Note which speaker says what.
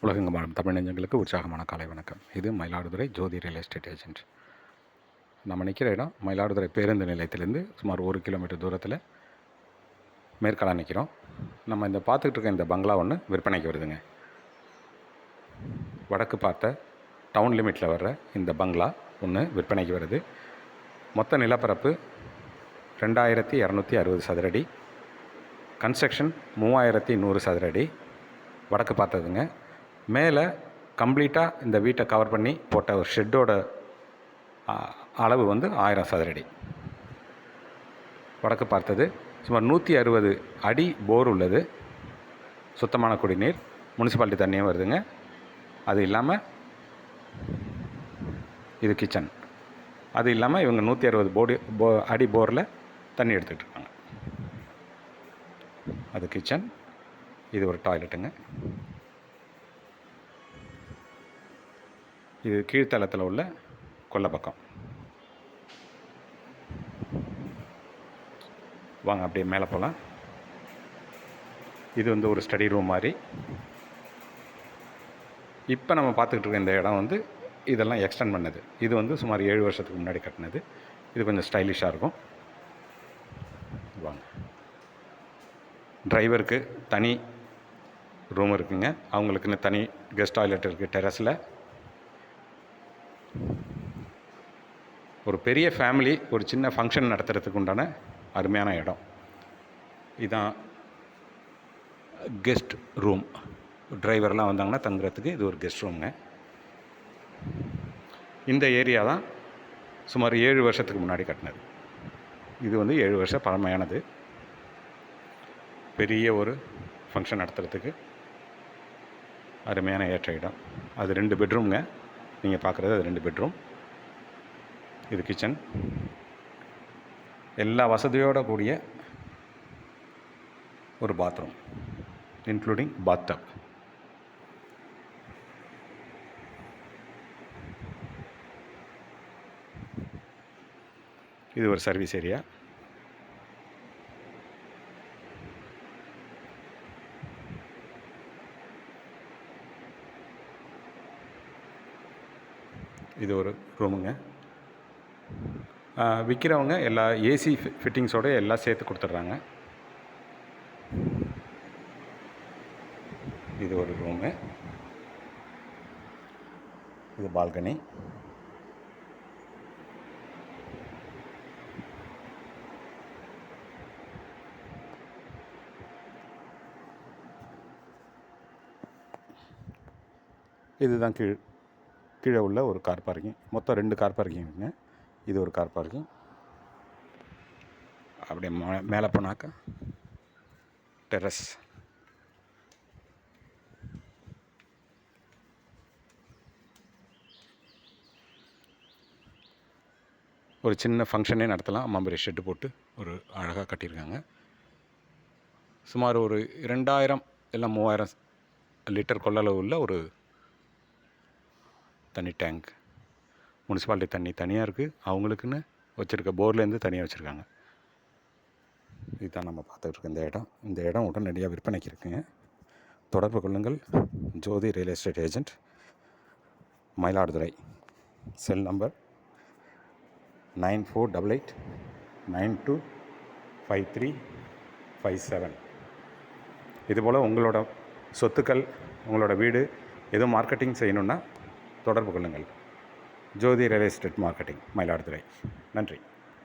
Speaker 1: உலகங்க வாழும் தமிழ் நெஞ்சங்களுக்கு உற்சாகமான காலை வணக்கம். இது Mayiladuthurai Jothi real estate agent. நம்ம நிற்கிற இடம் மயிலாடுதுறை பேருந்து நிலையத்திலேருந்து சுமார் ஒரு கிலோமீட்டர் தூரத்தில் மேற்கால நிற்கிறோம் நம்ம இந்த பார்த்துக்கிட்டு இருக்க இந்த பங்களா ஒன்று விற்பனைக்கு வருதுங்க. வடக்கு பார்த்த டவுன் லிமிட்டில் வர்ற இந்த பங்களா ஒன்று விற்பனைக்கு வருது. மொத்த நிலப்பரப்பு ரெண்டாயிரத்தி இரநூத்தி அறுபது சதுரடி. கன்ஸ்ட்ரக்ஷன் மூவாயிரத்தி நூறு சதுரடி. வடக்கு பார்த்ததுங்க. மேலே கம்ப்ளீட்டாக இந்த வீட்டை கவர் பண்ணி போட்ட ஒரு ஷெட்டோட அளவு வந்து ஆயிரம் சதுரடி. வடக்கு பார்த்தது. சுமார் நூற்றி அறுபது அடி போர் உள்ளது. சுத்தமான குடிநீர். முனிசிபாலிட்டி தண்ணியும் வருதுங்க. அது இல்லாமல் இது கிச்சன் அது இல்லாமல் இவங்க நூற்றி அறுபது போடி போ அடி போரில் தண்ணி எடுத்துக்கிட்டு இருக்காங்க. அது கிச்சன் இது ஒரு டாய்லெட்டுங்க இது கீழ்த்தளத்தில் உள்ள கொல்லை பக்கம் வாங்க அப்படியே மேலே போகலாம் இது வந்து ஒரு ஸ்டடி ரூம் மாதிரி. இப்போ நம்ம பார்த்துக்கிட்டு இருக்க இந்த இடம் வந்து இதெல்லாம் எக்ஸ்டெண்ட் பண்ணது. இது வந்து சுமார் ஏழு வருஷத்துக்கு முன்னாடி கட்டினது. இது கொஞ்சம் ஸ்டைலிஷாக இருக்கும். வாங்க. டிரைவருக்கு தனி ரூம் இருக்குங்க. அவங்களுக்குன்னு தனி கெஸ்ட் டாய்லெட் இருக்குது டெரஸில். ஒரு பெரிய ஃபேமிலி ஒரு சின்ன ஃபங்க்ஷன் நடத்துறதுக்கு உண்டான அருமையான இடம். இதான் கெஸ்ட் ரூம் டிரைவர்லாம் வந்தாங்கன்னா தங்குறதுக்கு இது ஒரு கெஸ்ட் ரூம்ங்க இந்த ஏரியா தான் சுமார் ஏழு வருஷத்துக்கு முன்னாடி கட்டினது. இது வந்து ஏழு வருஷம் பழமையானது. பெரிய ஒரு ஃபங்க்ஷன் நடத்துகிறதுக்கு அருமையான ஏற்ற இடம். அது ரெண்டு பெட்ரூம்ங்க நீங்கள் பார்க்குறது அது ரெண்டு பெட்ரூம். இது கிச்சன். எல்லா வசதியோடு கூடிய ஒரு பாத்ரூம் இன்க்ளூடிங் பாத்தப் இது ஒரு சர்வீஸ் ஏரியா. இது ஒரு ரூமுங்க. விற்கிறவங்க எல்லா ஏசி ஃபிட்டிங்ஸோட எல்லாம் சேர்த்து கொடுத்துட்றாங்க. இது ஒரு ரூமு. இது பால்கனி. இதுதான் கீழ். கீழே உள்ள ஒரு கார் பார்க்கிங் மொத்தம் ரெண்டு கார் பார்க்கிங் இருக்குங்க. இது ஒரு கார் பார்க்கிங் அப்படியே மே மேலே போனாக்கா டெரஸ் ஒரு சின்ன ஃபங்க்ஷனே நடத்தலாம். அம்மாபுரி ஷெட்டு போட்டு ஒரு அழகாக கட்டியிருக்காங்க. சுமார் ஒரு இரண்டாயிரம் இல்லை மூவாயிரம் லிட்டர் கொள்ளளவு உள்ள ஒரு தண்ணி டேங்க் முனிசிபாலிட்டி தண்ணி தனியாக இருக்குது அவங்களுக்குன்னு வச்சுருக்க போர்லேருந்து தனியாக வச்சுருக்காங்க. இதுதான் நம்ம பார்த்துட்ருக்க இந்த இடம். இந்த இடம் உடனடியாக விற்பனைக்கு இருக்குங்க தொடர்பு கொள்ளுங்கள். Jothi real estate agent Mayiladuthurai. Cell number nine four double eight nine two five three five seven. இதுபோல் உங்களோட சொத்துக்கள் உங்களோட வீடு எதுவும் மார்க்கெட்டிங் செய்யணுன்னா தொடர்பு கொள்ளுங்கள். Jothi real estate marketing Mayiladuthurai. நன்றி.